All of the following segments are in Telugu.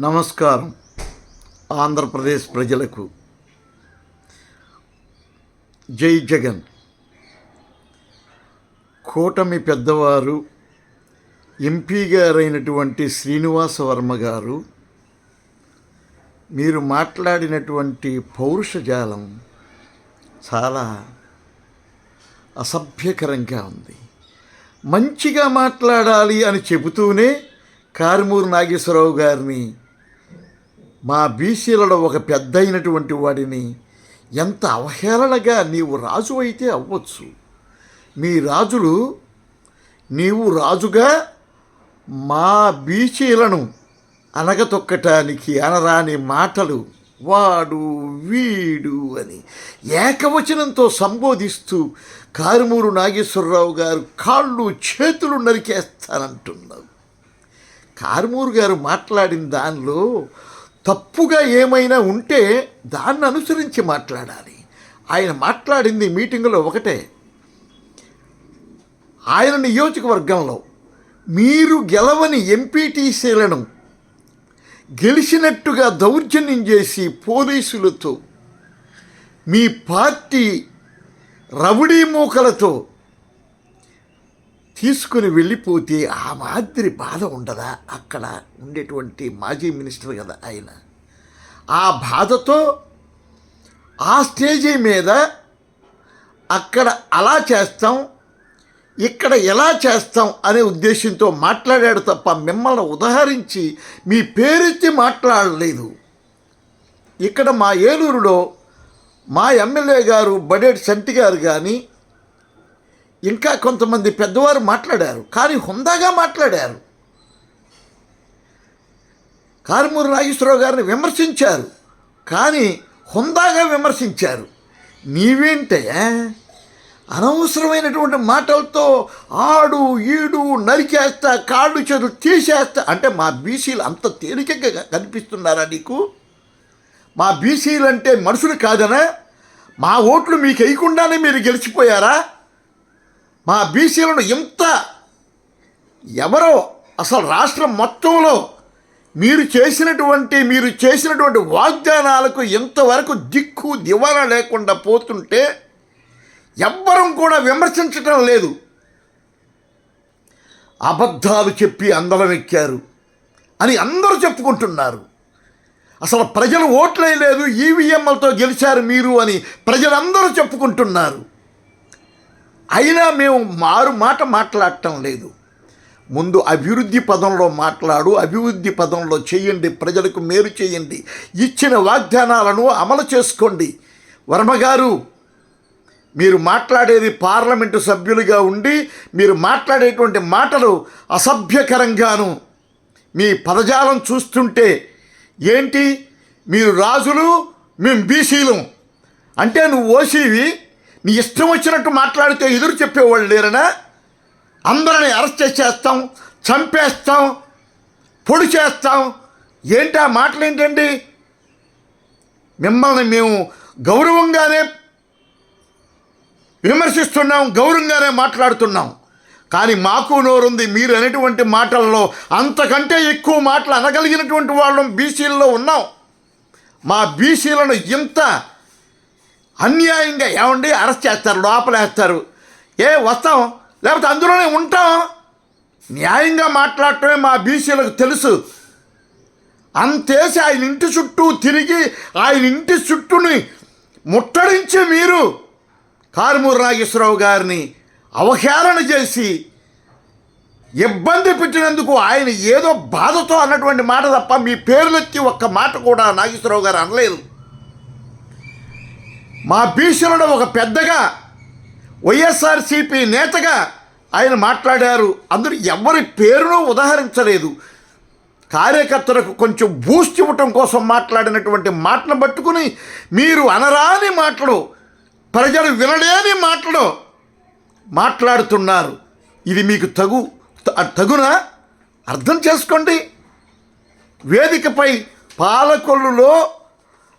నమస్కారం. ఆంధ్రప్రదేశ్ ప్రజలకు జై జగన్. కూటమి పెద్దవారు ఎంపీ గారైనటువంటి శ్రీనివాస వర్మ గారు మీరు మాట్లాడినటువంటి పౌరుషజాలం చాలా అసభ్యకరంగా ఉంది. మంచిగా మాట్లాడాలి అని చెబుతూనే కారుమూరు నాగేశ్వరరావు గారిని మా బీసీలలో ఒక పెద్ద అయినటువంటి వాడిని ఎంత అవహేళనగా నీవు రాజు అయితే అవ్వచ్చు. మీ రాజులు నీవు రాజుగా మా బీసీలను అనగతొక్కటానికి అనరాని మాటలు వాడు వీడు అని ఏకవచనంతో సంబోధిస్తూ కారుమూరు నాగేశ్వరరావు గారు కాళ్ళు చేతులు నరికేస్తానంటున్నావు. కారుమూరు గారు మాట్లాడిన దానిలో తప్పుగా ఏమైనా ఉంటే దాన్ని అనుసరించి మాట్లాడాలి. ఆయన మాట్లాడింది మీటింగులో ఒకటే. ఆయన నియోజకవర్గంలో మీరు గెలవని ఎంపీటీసీలను గెలిచినట్టుగా దౌర్జన్యం చేసి పోలీసులతో మీ పార్టీ రౌడీ మూకలతో తీసుకుని వెళ్ళిపోతే ఆ మాదిరి బాధ ఉండదా? అక్కడ ఉండేటువంటి మాజీ మినిస్టర్ కదా ఆయన. ఆ బాధతో ఆ స్టేజీ మీద అక్కడ అలా చేస్తాం ఇక్కడ ఎలా చేస్తాం అనే ఉద్దేశంతో మాట్లాడాడు తప్ప మిమ్మల్ని ఉదహరించి మీ పేరెత్తి మాట్లాడలేదు. ఇక్కడ మా ఏలూరులో మా ఎమ్మెల్యే గారు బడేటి సంటి గారు కానీ ఇంకా కొంతమంది పెద్దవారు మాట్లాడారు. కానీ హుందాగా మాట్లాడారు. కారుమూరి నాగేశ్వరరావు గారిని విమర్శించారు. కానీ హుందాగా విమర్శించారు. నీవేంటే? అనవసరమైనటువంటి మాటలతో ఆడు ఈడు నరికేస్తా కాళ్ళు చేతులు తీసేస్తా. అంటే మా బీసీలు అంత తేలికగా కనిపిస్తున్నారా నీకు? మా బీసీలు అంటే మనుషులు కాదనా? మా ఓట్లు మీకు వేయకుండానే మీరు గెలిచిపోయారా? మా బీసీలను ఇంత ఎవరో అసలు రాష్ట్రం మొత్తంలో మీరు చేసినటువంటి మీరు చేసినటువంటి వాగ్దానాలకు ఇంతవరకు దిక్కు దివాలా లేకుండా పోతుంటే ఎవ్వరం కూడా విమర్శించటం లేదు. అబద్ధాలు చెప్పి అందరం ఎక్కారు అని అందరూ చెప్పుకుంటున్నారు. అసలు ప్రజలు ఓట్లే లేదు ఈవీఎంలతో గెలిచారు మీరు అని ప్రజలందరూ చెప్పుకుంటున్నారు. అయినా మేము మారు మాట మాట్లాడటం లేదు. ముందు అభివృద్ధి పదంలో మాట్లాడు అభివృద్ధి పదంలో చేయండి ప్రజలకు మేలు చేయండి ఇచ్చిన వాగ్దానాలను అమలు చేసుకోండి. వర్మగారు మీరు మాట్లాడేది పార్లమెంటు సభ్యులుగా ఉండి మీరు మాట్లాడేటువంటి మాటలు అసభ్యకరంగాను మీ పదజాలం చూస్తుంటే ఏంటి? మీరు రాజులు మేము బీసీలు. అంటే నువ్వు ఓసీవి నీ ఇష్టం వచ్చినట్టు మాట్లాడితే ఎదురు చెప్పేవాళ్ళు లేరనా? అందరిని అరెస్ట్ చేసేస్తాం చంపేస్తాం పొడి చేస్తాం. ఏంటి ఆ మాటలు ఏంటండి? మిమ్మల్ని మేము గౌరవంగానే విమర్శిస్తున్నాం గౌరవంగానే మాట్లాడుతున్నాం. కానీ మాకు నోరుంది మీరు అనేటువంటి మాటల్లో అంతకంటే ఎక్కువ మాటలు అనగలిగినటువంటి వాళ్ళం బీసీల్లో ఉన్నాం. మా బీసీలను ఇంత అన్యాయంగా ఏమండి? అరెస్ట్ చేస్తారు లోపలేస్తారు. ఏ వస్తాం. లేకపోతే అందులోనే ఉంటాం. న్యాయంగా మాట్లాడటమే మా బీసీలకు తెలుసు. అంతేసి ఆయన ఇంటి చుట్టూ తిరిగి ఆయన ఇంటి చుట్టూని ముట్టడించి మీరు కారుమూరు నాగేశ్వరరావు గారిని అవహేళన చేసి ఇబ్బంది పెట్టినందుకు ఆయన ఏదో బాధతో అన్నటువంటి మాట తప్ప మీ పేర్లెత్తి ఒక్క మాట కూడా నాగేశ్వరరావు గారు అనలేదు. మా భీషణుడు ఒక పెద్దగా వైఎస్ఆర్సీపీ నేతగా ఆయన మాట్లాడారు. అందరూ ఎవరి పేరును ఉదాహరించలేదు. కార్యకర్తలకు కొంచెం బూస్ట్ ఇవ్వటం కోసం మాట్లాడినటువంటి మాటను పట్టుకుని మీరు అనరాని మాటలు ప్రజలు వినలేని మాటలు మాట్లాడుతున్నారు. ఇది మీకు తగు తగునా? అర్థం చేసుకోండి. వేదికపై పాలకొల్లులో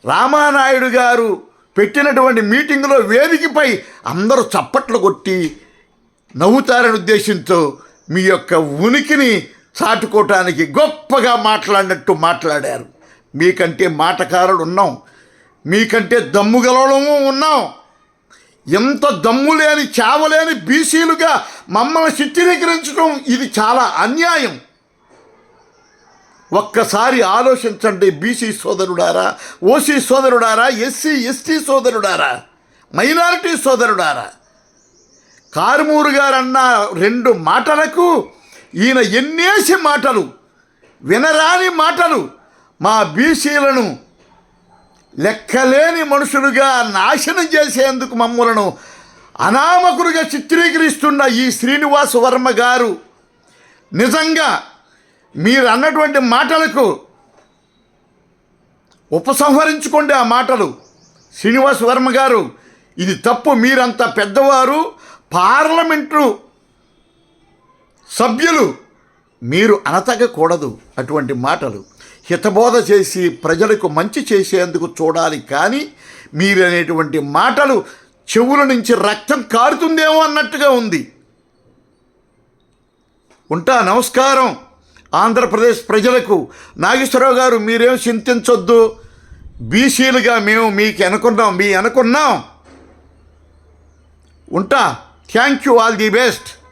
రామానాయుడు గారు పెట్టినటువంటి మీటింగులో వేదికపై అందరూ చప్పట్లు కొట్టి నవ్వుతారని ఉద్దేశంతో మీ యొక్క ఉనికిని చాటుకోవటానికి గొప్పగా మాట్లాడినట్టు మాట్లాడారు. మీకంటే మాటకారులు ఉన్నాం. మీకంటే దమ్ము గలవడము ఉన్నాం. ఎంత దమ్ము లేని చావలేని బీసీలుగా మమ్మల్ని చిత్రీకరించడం ఇది చాలా అన్యాయం. ఒక్కసారి ఆలోచించండి బీసీ సోదరుడారా ఓసీ సోదరుడారా ఎస్సీ ఎస్టీ సోదరుడారా మైనారిటీ సోదరుడారా. కారుమూరు గారన్న రెండు మాటలకు ఈయన ఎన్నేసి మాటలు వినరాని మాటలు మా బీసీలను లెక్కలేని మనుషులుగా నాశనం చేసేందుకు మమ్మలను అనామకులుగా చిత్రీకరిస్తున్న ఈ శ్రీనివాస వర్మ గారు నిజంగా మీరు అన్నటువంటి మాటలకు ఉపసంహరించుకోండి ఆ మాటలు. శ్రీనివాస్ వర్మ గారు ఇది తప్పు మీరంత పెద్దవారు పార్లమెంటు సభ్యులు మీరు అనతగకూడదు అటువంటి మాటలు. హితబోధ చేసి ప్రజలకు మంచి చేసేందుకు చూడాలి కానీ మీరు అనేటువంటి మాటలు చెవుల నుంచి రక్తం కారుతుందేమో అన్నట్టుగా ఉంది. ఉంటా నమస్కారం. ఆంధ్రప్రదేశ్ ప్రజలకు నాగేశ్వరరావు గారు మీరేం చింతించొద్దు. బీసీలుగా మేము మీకు అనుకున్నాం మీ అనుకున్నాం. ఉంటా. Thank you all the best